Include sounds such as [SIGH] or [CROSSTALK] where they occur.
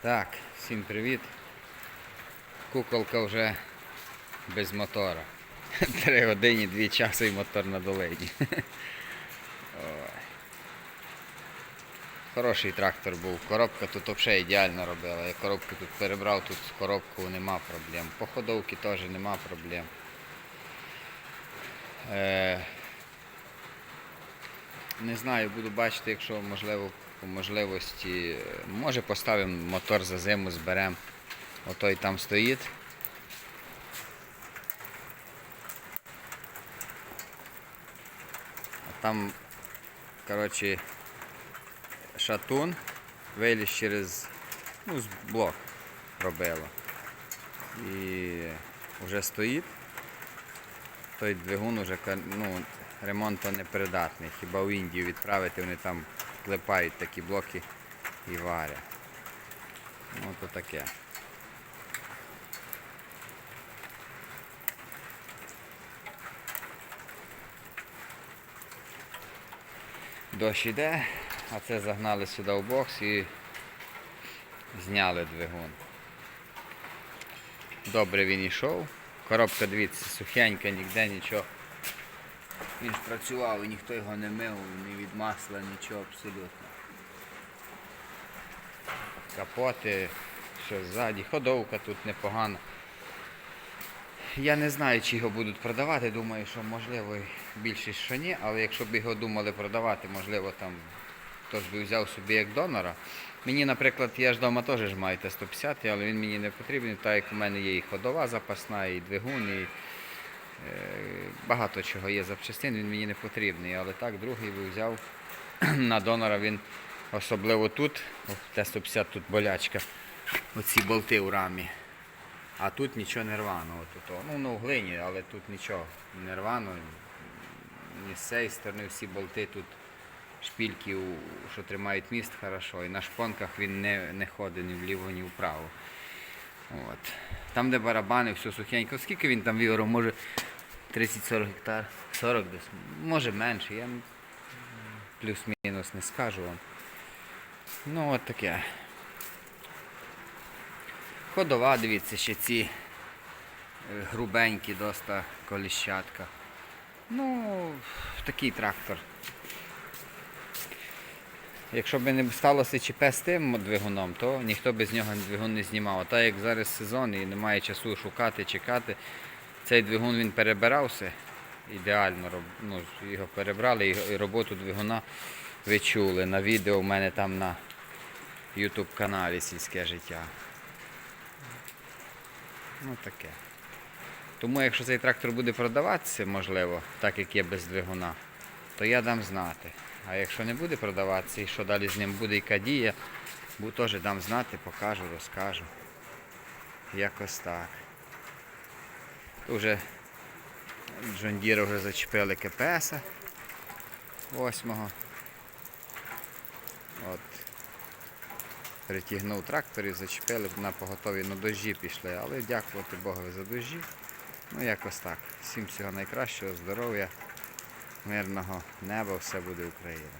Так, всім привіт. Куколка вже без мотора. [LAUGHS] Три години, дві часи і мотор на долині. [LAUGHS] Хороший трактор був. Коробка тут взагалі ідеально робила. Я коробку тут перебрав, тут з коробкою нема проблем. По ходовці теж нема проблем. Е, не знаю, буду бачити, якщо можливо по можливості. Може поставимо мотор за зиму, зберемо. Отой там стоїть. А там, коротше, шатун виліз через ну, блок робило. І вже стоїть. Той двигун уже ну, ремонту непридатний. Хіба в Індію відправити, вони там клепають такі блоки і варять. Ну то таке. Дощ іде, а це загнали сюди в бокс і зняли двигун. Добре він йшов. Коробка, дивіться, сухенька, ніде нічого. Він ж працював і ніхто його не мив, ні від масла, нічого абсолютно. Капоти, що ззаді, ходовка тут непогана. Я не знаю, чи його будуть продавати. Думаю, що можливо більшість що ні, але якщо б його думали продавати, можливо там хтось би взяв собі як донора. Мені, наприклад, я ж вдома теж маю Т-150, але він мені не потрібен, так як у мене є і ходова запасна, і двигун, і багато чого є запчастин, він мені не потрібний. Але так, другий би взяв [CLEARS THROAT] на донора він особливо тут, о, Т-150 тут болячка, оці болти у рамі. А тут нічого не рвано. От. Ну, ну, в глині, але тут нічого не рвано. Ні з цієї сторони всі болти тут шпільки, що тримають міст хорошо. І на шпонках він не, не ходить ні вліво, ні вправо. От. Там, де барабани, все сухенько. Скільки він там віору? Може 30-40 гектар? 40 десь. Може менше. Я плюс-мінус не скажу вам. Ну от таке. Ходова, дивіться, ще ці е, грубенькі доста коліщатка. Ну, такий трактор. Якщо б не сталося ЧП з тим двигуном, то ніхто б з нього двигун не знімав. А так як зараз сезон і немає часу шукати, чекати, цей двигун він перебирався ідеально. Ну, його перебрали і роботу двигуна ви чули. На відео в мене там на YouTube каналі Сільське життя. Ну таке. Тому якщо цей трактор буде продаватися, можливо, так як є без двигуна, то я дам знати. А якщо не буде продаватися і що далі з ним буде, яка дія, бу- теж дам знати, покажу, розкажу. Якось так. Уже Джондіра вже зачепили КПСа 8-го. От. Притягнув трактор і зачепили на поготові. Ну дощі пішли, але дякувати Богу за дощі. Ну якось так. Всім всього найкращого, здоров'я, мирного неба, все буде Україна.